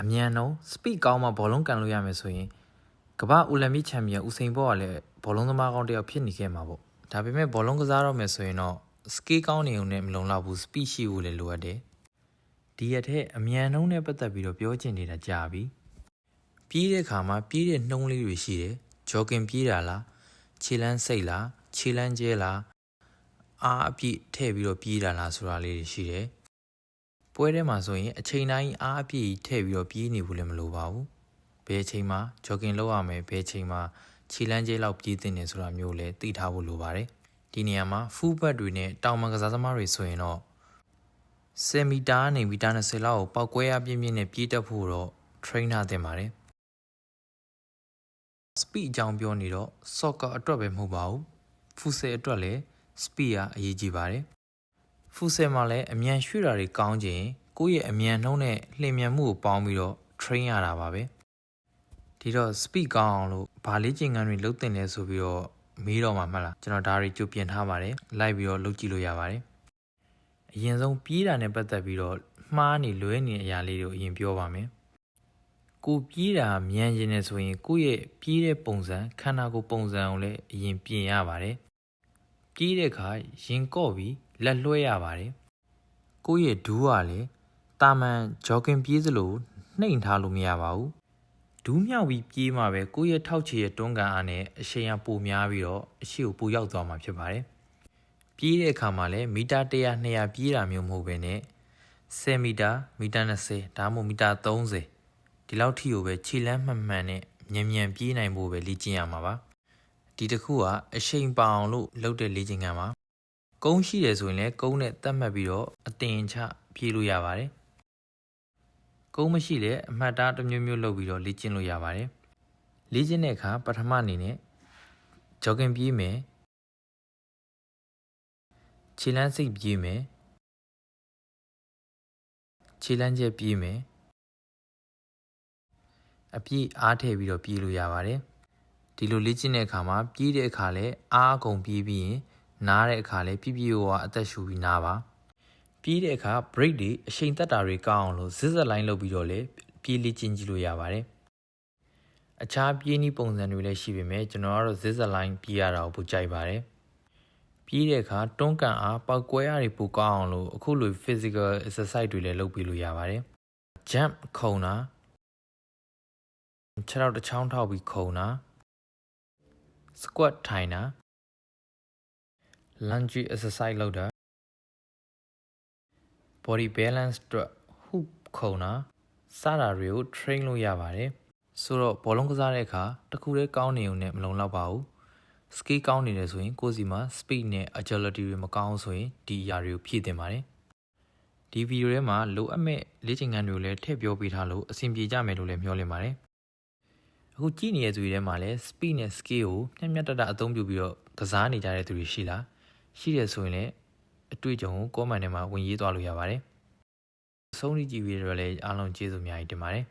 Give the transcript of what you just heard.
အမြန်နှုံး speed ကောင်းမှဘောလုံးကန်လို့ရမယ်ဆိုရင်ကမ္ဘာအိုလံပစ်ချန်ပီယံဦးစိန်ဘောကလည်းဘောလုံးသမားကောင်းတစ်ယောက်ဖြစ်နေခဲ့မှာပေါ့ဒါပေမဲ့ဘောလုံးကစားတော့မယ်ဆိုရင်တော့ skill ကောင်းနေုံနဲ့မလုံလောက်ဘူး speed ရှိဖို့လည်းလိုအပ်တယ်ဒီရက်ထဲအမြန်နှုံးနဲ့ပတ်သက်ပြီးတော့ပြောချင်နေတာကြာပြီပြေးတဲ့ခါမှာပြေးတဲ့နှုံးလေးတွေရှိတယ် jogging ပြေးတာလားခြေလမ်းစိတ်လားခြေလမ်းကျဲလားအားအပြည့်ထည့်ပြီးတော့ပြေးတာလားဆိုတာလေးတွေရှိတယ် ပွဲထဲမှာဆိုရင်အချိန်တိုင်းအားအပြည့်ထည့်ပြီးတော့ပြေးနေဖို့လည်းမလိုပါဘူးဘယ်အချိန်မှာ jogging လုပ်ရမယ်ဘယ်အချိန်မှာခြေလမ်းကျဲလောက်ပြေးတင်နေဆိုတာမျိုးလည်းသိထားဖို့လိုပါတယ်ဒီနေရာမှာ full back တွေနဲ့တောင်ပန်ကစားသမားတွေဆိုရင်တော့10မီတာနေမီတာ20လောက်ကိုပောက်ကွဲရပြင်းပြင်းနဲ့ပြေးတက်ဖို့တော့ trainer တင်ပါတယ် speed အကြောင်းပြောနေတော့ soccer အတွက်ပဲမဟုတ်ပါဘူး futsal အတွက်လည်း speed ကအရေးကြီးပါတယ် futsal မှာလည်းအမြန်ရွှေ့တာတွေကောင်းခြင်းကိုယ့်ရဲ့အမြန်နှုံးနဲ့လှင်မြန်မှုကိုပေါင်းပြီးတော့ train ရတာပါပဲဒီတော့ speed ကောင်းအောင်လို့ဘာလေးကျင်ငန်းတွေလုပ်တင်လဲဆိုပြီးတော့မေးတော့မှမှတ်လားကျွန်တော်ဒါတွေကြိုပြင်ထားပါတယ်လိုက်ပြီးတော့လုပ်ကြည့်လို့ရပါတယ်အရင်ဆုံးပြေးတာနဲ့ပတ်သက်ပြီးတော့မှားနေလွဲနေတဲ့အရာလေးတွေကိုအရင်ပြောပါမယ်ကိုပြေးတာမြန်ရင်နေဆိုရင်ကိုယ့်ရဲ့ပြေးတဲ့ပုံစံခန္ဓာကိုယ်ပုံစံကိုလည်းအရင်ပြင်ရပါတယ်ပြေးတဲ့အခါရင်ကော့ပြီး လက်လွှဲရပါတယ်ကိုယ့်ရဲ့ဒူးကလည်းတာမန် jogging ပြေးစလို့နှိမ်ထားလို့မရပါဘူးဒူးမြောက်ပြီးပြေးမှပဲကိုယ့်ရဲ့ထောက်ချီရဲ့တွန်းကန်အားနဲ့အရှိန်အပိုများပြီးတော့အရှိကိုပိုရောက်သွားမှာဖြစ်ပါတယ်ပြေးတဲ့အခါမှာလည်းမီတာ100 200ပြေးတာမျိုးမဟုတ်ဘဲနဲ့10မီတာမီတာ20ဒါမှမဟုတ်မီတာ30ဒီလောက်ထိကိုပဲခြေလမ်းမှန်မှန်နဲ့မြန်မြန်ပြေးနိုင်ဖို့ပဲလေ့ကျင့်ရမှာပါဒီတစ်ခုကအရှိန်ပါအောင်လို့လုပ်တဲ့လေ့ကျင့်ခန်းပါ ကုန်းရှိတယ်ဆိုရင်လည်းကုန်းနဲ့တတ်မှတ်ပြီးတော့အတင်ချပြေးလို့ရပါတယ်ကုန်းမရှိလည်းအမှတ်သားတစ်မျိုးမျိုးလုပ်ပြီးတော့လေ့ကျင့်လို့ရပါတယ်လေ့ကျင့်တဲ့အခါပထမအနေနဲ့ jogging ပြေးမယ်ခြေလမ်းစိတ်ပြေးမယ်ခြေလမ်းချက်ပြေးမယ်အပြည့်အားထည့်ပြီးတော့ပြေးလို့ရပါတယ်ဒီလိုလေ့ကျင့်တဲ့အခါမှာပြေးတဲ့အခါလဲအားအကုန်ပြေးပြီးရင် နားတဲ့အခါလဲပြပြဝဝအသက်ရှူပြီးနားပါပြေးတဲ့အခါ break တွေအချိန်တက်တာတွေကောင်းအောင်လို့ဇစ်ဇက်လိုင်းလုပ်ပြီးတော့လေပြေးလေ့ကျင့်ကြည့်လို့ရပါတယ်အခြားပြေးနည်းပုံစံတွေလည်းရှိပေမဲ့ကျွန်တော်ကတော့ဇစ်ဇက်လိုင်းပြေးရတာကိုပိုကြိုက်ပါတယ်ပြေးတဲ့အခါတွန်းကန်အားပောက်ကွဲအားတွေပိုကောင်းအောင်လို့အခုလို physical exercise တွေလည်းလုပ်ပေးလို့ရပါတယ် jump ခုံတာခြေထောက်တစ်ချောင်းထောက်ပြီးခုံတာ squat ထိုင်တာ lunge exercise လုပ်တာ body balance အတွက် hoop ခုံတာစတာတွေကို train လို့ရပါတယ်ဆိုတော့ဘောလုံးကစားတဲ့အခါတခုတည်းကောင်းနေုံနဲ့မလုံလောက်ပါဘူး skill ကောင်းနေတယ်ဆိုရင်ကိုယ်စီမှာ speed နဲ့ agility တွေမကောင်းဆိုရင်ဒီအရာတွေကိုဖြည့်တင်ပါတယ်ဒီဗီဒီယိုထဲမှာလိုအပ်မဲ့လေ့ကျင့်ခန်းတွေကိုလည်းထည့်ပြောပေးထားလို့အဆင်ပြေကြမယ်လို့လည်းမျှော်လင့်ပါတယ်အခုကြည့်နေတဲ့သူတွေထဲမှာလည်း speed နဲ့ skill ကိုမျက်မျက်တတအသုံးပြုပြီးတော့ကစားနေကြတဲ့သူတွေရှိလား ရှိတယ်ဆိုရင်လည်းအတွေ့အကြုံကို comment ထဲမှာဝင်ရေးသွားလို့ရပါတယ်ဆုံးဖြတ်ကြည့်ပြီးတော့လည်းအားလုံးကျေးဇူးအများကြီးတင်ပါတယ်